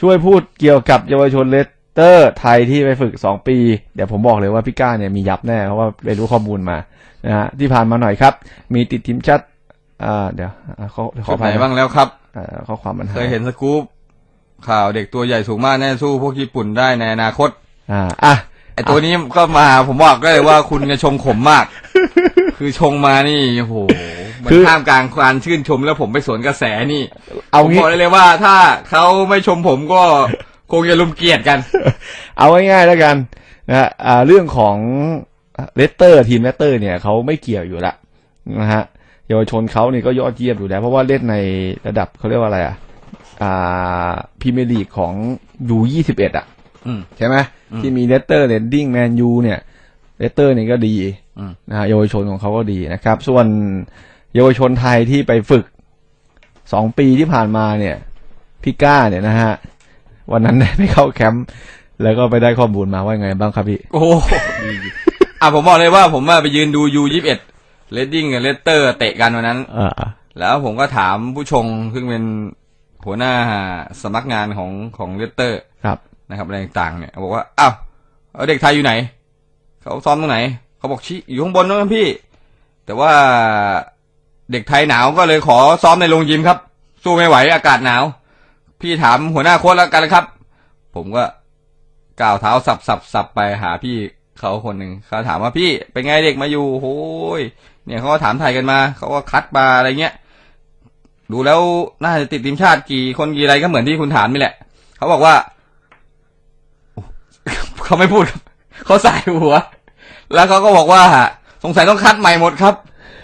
ช่วยพูดเกี่ยวกับเยาวชนเลสเตอร์ไทยที่ไปฝึกสองปี เดี๋ยวผมบอกเลยว่าพี่ก้าเนี่ยมียับแน่เพราะว่าไปรู้ข้อมูลมานะฮะที่ผ่านมาหน่อยครับ มีติดทีมชาติอ่าเดี๋ยวอ่าขอขอชุดอไหภันยบ้างแล้วครับอ่าข้อความมันเคยเห็นสกู๊ปข่าวเด็กตัวใหญ่สูงมากแน่สู้พวกญี่ปุ่นได้ในอนาคต อ่าอะไอตัวนี้ก็มาผมบอกได้เลยว่าคุณจะชงขมมาก คือชงมานี่โอ้โห มันท่ามกลางการชื่นชมแล้วผมไปสวนกระแสนี่ เอาผมงี้บอกได้เลยว่าถ้าเขาไม่ชมผมก็คงจะลุมเกลียดกัน เอาง่ายๆแล้วกันนะฮะอ่าเรื่องของเลสเตอร์ทีมเลสเตอร์เนี่ยเขาไม่เกี่ยวอยู่ละนะฮะเยาวชนเขานี่ก็ยอดเยี่ยมอยู่แล้ว เพราะว่าเล่นในระดับเขาเรียกว่าอะไรอะอ่าพรีเมียร์ลีกของยูยี่สิบเอ็ดอะอืมใช่ไหมอืมที่มีเลสเตอร์เรดดิ้งแมนยูเนี่ยเลสเตอร์นี่ก็ดีอืมนะฮะเยาวชนของเขาก็ดีนะครับ ส่วน เยาวชนไทยที่ไปฝึกสองปีที่ผ่านมาเนี่ยพี่ก้าเนี่ยนะฮะ วันนั้นได้ไปเข้าแคมป์แล้วก็ไปได้ข้อมูลมาว่าไงบ้างครับพี่ โอ้โหดีอะผมบอกเลยว่าผมอะไปยืนดูยูยี่สิบเอ็ดเลดดิ้งกับเลสเตอร์ เตะกันวันนั้นอ่าแล้วผมก็ถามผู้ชงซึ่งเป็นหัวหน้าสำนักงานของของเลสเตอร์ครับนะครับอะไรต่างๆเนี่ยบอกว่าอ้าวเอาเด็กไทยอยู่ไหน เขาซ้อมตรงไหน เขาบอกชี้อยู่ข้างบนนั่นพี่ แต่ว่า เด็กไทยหนาวก็เลยขอซ้อมในโรงยิมครับ สู้ไม่ไหวอากาศหนาว พี่ถามหัวหน้าโค้ชแล้วกันครับ ผมก็ก้าวเท้าสับสับสับไปหาพี่เขาคนหนึ่งเขาถามว่าพี่เป็นไงเด็กมาอยู่โอ้ยเนี่ยเขาก็ถามไทยกันมาเขาก็คัดมาอะไรเงี้ยดูแล้วน่าจะติดทีมชาติกี่คนกี่อะไรก็เหมือนที่คุณถามนี่แหละ เขาบอกว่าเขาไม่พูดครับเขาใส่หัว แล้วเขาก็บอกว่า สงสัยต้องคัดใหม่หมดครับ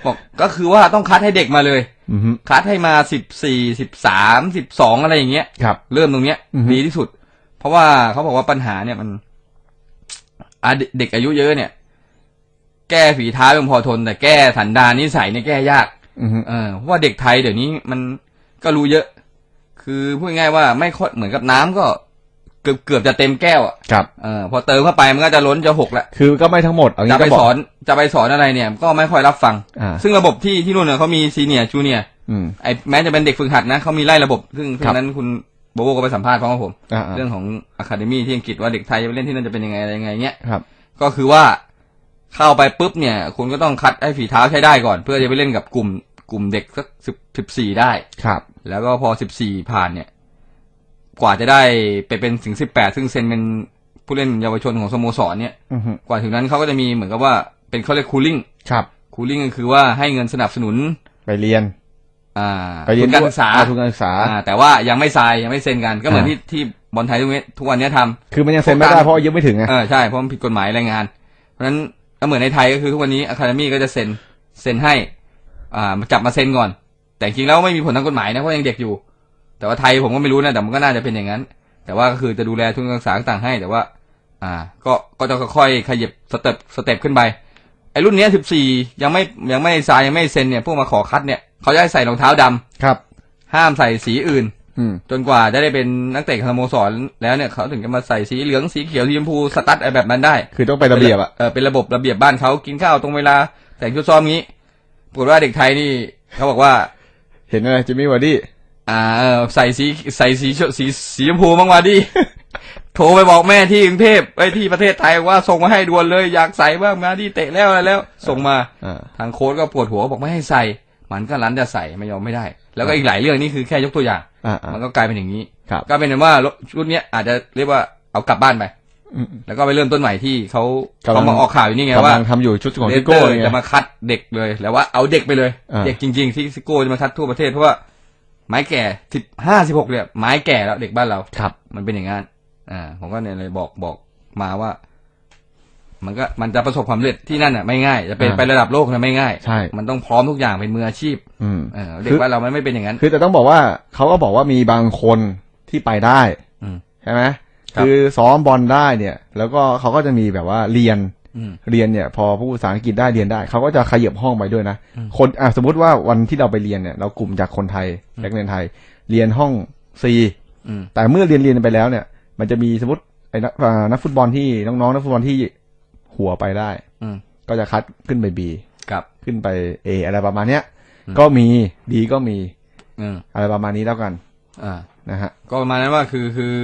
บอกก็คือว่าต้องคัดให้เด็กมาเลยอือฮึ คัดให้มาสิบสี่สิบสามสิบสองอะไรอย่างเงี้ย ครับ เริ่มตรงเนี้ยอือฮึ ดีที่สุด เพราะว่าเขาบอกว่าปัญหาเนี่ยมันอะเด็กเด็กอายุเยอะเนี่ย แก้ฝีเท้ายังพอทน แต่แก้สันดานนิสัยเนี่ยแก้ยาก อือฮึ เออเพราะว่าเด็กไทยเดี๋ยวนี้มันก็รู้เยอะ คือพูดง่ายๆว่าไม่ค่อยเหมือนกับน้ำก็ เกือบเกือบจะเต็มแก้วอะครับเออพอเติมเข้าไปมันก็จะล้นจะหกแหละคือก็ไม่ทั้งหมดเอาจะงี้ไปก็บอสกอนจะไปสอนอะไรเนี่ย ก็ไม่ค่อยรับฟังอ่าซึ่งระบบที่ที่นู่นเนี่ยเขามีซีเนียร์จูเนียอืมไอแม้จะเป็นเด็กฝึกหัดนะเขามีไล่ระบบ ซึ่งครัซึ่บงนั้นคุณโบโบก็ไปสัมภาษณ์พร้อมกับผมอ่าเรื่องของอะคาเดมี่ที่อังกฤษว่าเด็กไทยจะไปเล่นที่นั่นจะเป็นยังไงอะไรยังไงเงี้ยครับ ก็คือว่าเข้าไปปุ๊บเนี่ย คุณก็ต้องคัดให้ฝีเท้าใช้ได้ก่อน เพื่อจะไปเล่นกับกลุ่มกลุ่มเด็กสักสิบสิบสี่ได้ครับ แล้วก็พอสิบสี่ผ่านเนี่ย กว่าจะได้ไปเป็นถึงสิบแปดซึ่งเซ็นเป็นผู้เล่นเยาวชนของสโมสรเนี่ย อือฮึกว่าถึงนั้นเขาก็จะมีเหมือนกับว่าเป็นเขาเรียกคูลิ่งครับคูลิ่งก็คือว่าให้เงินสนับสนุน ไปเรียนอ่าไปเรียนทุนการศึกษาอ่ทุนการศึกษา อ่าแต่ว่ายังไม่ทรายยังไม่เซ็นกันก็เหมือนอ่าที่ที่บอลไทยทุกนี้ทุกวันนี้ทำ คือมันยังเซ็นไม่ได้เพราะอายุไม่ถึงไง เออใช่เพราะมันผิดกฎหมายแรงงาน เพราะฉะนั้นก็เหมือนในไทยก็คือทุกวันนี้อะคาเดมี่ก็จะเซ็นเซ็นให้ อ่ามาจับมาเซ็นก่อน แต่จริงๆแล้วไม่มีผลทางกฎหมายนะเพราะยังเด็กอยู่ แต่ว่าไทยผมก็ไม่รู้นะแต่มันก็น่าจะเป็นอย่างนั้น แต่ว่าก็คือจะดูแลทุนการศึกษาต่างๆให้ แต่ว่า อ่า ก็ก็จะค่อยๆขยับสเต็ปสเต็ปขึ้นไปไอ้รุ่นเนี้สิบสี่ยังไม่ยังไม่ทรายยังไม่เซ็นเนี่ยพวกมาขอคัดเนี่ยเขาจะให้ใส่รองเท้าดำครับ ห้ามใส่สีอื่นอืมจนกว่าจะได้เป็นนักเตะสโมสรแล้วเนี่ยเขาถึงจะมาใส่สีเหลืองสีเขียวสีชมพูสตั๊ดอะไรแบบนั้นได้ คือต้องไประเบียบอะเออเป็นระบบระเบียบบ้านเขากินข้าวตรงเวลา แต่งชุดซ้อมงี้ปรากฏว่าเด็กไทยนี่เขาบอกว่า เห็นอะไรจิมมี่วาร์ดี้ อ่าเออใส่สีใส่สีสีสีชมพูบ้างวะดิ โทรไปบอกแม่ที่กรุงเทพไปที่ประเทศไทยว่าส่งมาให้ด่วนเลยอยากใส่บ้างมาดิเตะแล้วอะไรแล้ว ส่งมาอ่าทางโค้ชก็ปวดหัวบอกไม่ให้ใส่ มันก็รั้นจะใส่ไม่ยอมไม่ได้ แล้วก็อีกหลายเรื่องนี่คือแค่ยกตัวอย่างอ่าอ่ามันก็กลายเป็นอย่างนี้ครับก็เป็นว่าชุดเนี้ยอาจจะเรียกว่าเอากลับบ้านไปอืมแล้วก็ไปเริ่มต้นใหม่ที่เขากำลังเขามาออกข่าวอยู่นี่ไงกำว่าลังทำอยู่ชุดของเลทิสเตโก้อร์ไงจะมาคัดเด็กเลยแล้วว่าเอาเด็กไปเลยอ่าเด็กจริง ๆ ที่ซิโก้จะมาคัดทั่วประเทศเพราะว่า ไม้แก่สิบห้าสิบหกเนี่ยไม้แก่แล้วเด็กบ้านเราครับ มันเป็นอย่างนั้นอ่า ผมก็เนี่ยเลยบอกบอกมาว่า มันก็มันจะประสบความสำเร็จที่นั่นอะไม่ง่าย จะเป็นอ่าไประดับโลกนะไม่ง่ายใช่ มันต้องพร้อมทุกอย่างเป็นมืออาชีพอืมเออเด็กบ้านเรามันไม่เป็นอย่างนั้น คือแต่ต้องบอกว่าเขาก็บอกว่ามีบางคนที่ไปได้อืม ใช่ไหมครับ คือซ้อมบอลได้เนี่ย แล้วก็เขาก็จะมีแบบว่าเรียนอืม เรียนเนี่ย พอผู้ภาษาอังกฤษได้เรียนได้ เขาก็จะขยับห้องไปด้วยนะอืมคนอะสมมติว่าวันที่เราไปเรียนเนี่ย เรากลุ่มจากคนไทยนักเรียนไทย เรียนห้องซีอืมแต่เมื่อเรียนเรียนไปแล้วเนี่ย มันจะมีสมมติไอ้นักอ่านักฟุตบอลที่น้องๆนักฟุตบอลที่หัวไปได้ อืมก็จะคัดขึ้นไปบีครับขึ้นไปเออะไรประมาณเนี้ยอืมก็มีดีก็มี อืมอะไรประมาณนี้แล้วกัน อ่านะฮะ ก็ประมาณนั้นว่าคือคือ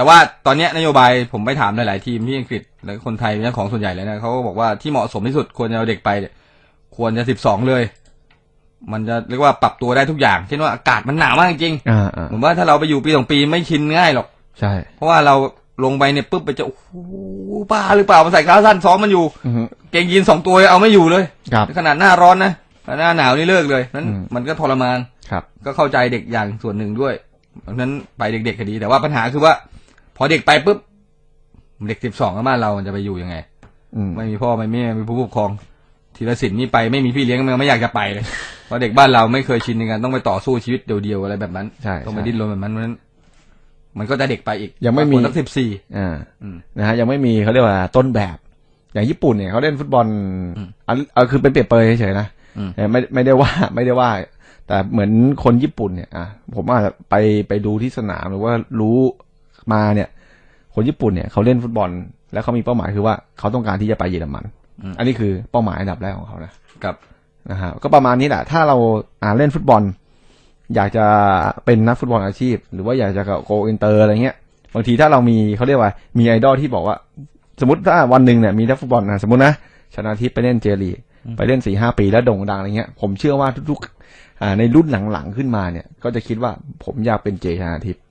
แต่ว่าตอนเนี้ยนโยบายผมไปถามหลาย ๆ ทีมที่อังกฤษแล้วก็คนไทยเนี่ยของส่วนใหญ่เลยนะเขาก็บอกว่าที่เหมาะสมที่สุดควรจะเอาเด็กไปเนี่ยควรจะสิบสองเลย มันจะเรียกว่าปรับตัวได้ทุกอย่าง เช่นว่าอากาศมันหนาวมากจริงอ่าอ่าๆผมว่าถ้าเราไปอยู่ปีสองปีไม่ชินง่ายหรอก ใช่ เพราะว่าเราลงไปเนี่ยปุ๊บไปจะโอ้โหบ้าหรือเปล่ามาใส่ขาสั้นซ้อมมันอยู่ อือฮึ เกงยีนสองตัวเอาไม่อยู่เลยครับ ขนาดหน้าร้อนนะหน้าหนาวนี่เลิกเลยนั้นอืม มันก็ทรมาน ครับ ก็เข้าใจเด็กอย่างส่วนหนึ่งด้วยเพราะฉะนั้นไปเด็กๆก็ดี แต่ว่าปัญหาคือว่าพ อเด็กไปปุ๊บเด็กสิบสองบ้านเรามันจะไปอยู่ยังไงอืมไม่มีพ่อไม่มีแม่ไม่มีผู้ปกครองทีละสินนี่ไปไม่มีพี่เลี้ยงมันไม่อยากจะไปเลยเพราะเด็กบ้านเราไม่เคยชินในการต้องไปต่อสู้ชีวิตเดียวๆอะไรแบบนั้นใช่ต้องไปใช่ดิ้นรนแบบนั้นเพราะฉะนั้นมันก็จะเด็กไปอีก ยังไม่มีบางคนตั้งสิบสี่อ่าอืมนะฮะยังไม่มีเขาเรียกว่าต้นแบบ อย่างญี่ปุ่นเนี่ยเขาเล่นฟุตบอลอืมเอาเอาคือเป็นเปรียบเปรยเฉยๆนะอืมเออไม่ไม่ได้ว่าไม่ได้ว่า แต่เหมือนคนญี่ปุ่นเนี่ยอะผมอาจจะไปไปดูที่สนามหรือว่ารู้ มาเนี่ย คนญี่ปุ่นเนี่ยเขาเล่นฟุตบอล แล้วเขามีเป้าหมายคือว่าเขาต้องการที่จะไปเยอรมัน อันนี้คือเป้าหมายอันดับแรกของเขานะกับนะฮะก็ประมาณนี้แหละถ้าเราอ่าเล่นฟุตบอล อยากจะเป็นนักฟุตบอลอาชีพ หรือว่าอยากจะโกอินเตอร์อะไรเงี้ยบางทีถ้าเรามีเขาเรียกว่ามีไอดอลที่บอกว่า สมมติถ้าวันหนึ่งเนี่ยมีนักฟุตบอลนะสมมตินะชนะทิพย์ไปเล่นเจลีกไปเล่นสี่ห้าปีแล้วโด่งดังอะไรเงี้ย ผมเชื่อว่าทุกๆอ่าในรุ่นหลังๆขึ้นมาเนี่ย ก็จะคิดว่าผมอยากเป็นเจชนะทิพย์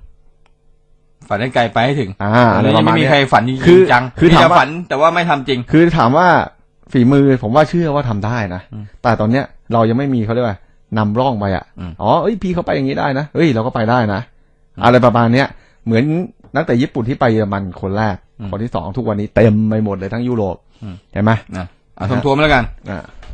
ฝันให้ไกลไปให้ถึงอ่าตออะนไรนี้ประยังมาไม่ณมีเนี้ย ใครฝันจริงคือจังคือมีถามแต่ว่า ฝันแต่ว่าไม่ทำจริง คือถามว่าฝีมือผมว่าเชื่อว่าทำได้นะ อืมแต่ตอนเนี้ยเรายังไม่มีเขาเรียกว่านำร่องไปอะ อืม อ๋อ เอ้ยพี่เขาไปอย่างนี้ได้นะ เอ้ยเราก็ไปได้นะ อะไรประมาณเนี้ย เหมือนนักแต่ญี่ปุ่นที่ไปเยอรมันคนแรก คนที่สองทุกวันนี้เต็มไปหมดเลยทั้งยุโรปอืมเห็นไหม นะเอาทำทัวร์มาแล้วกัน อ่า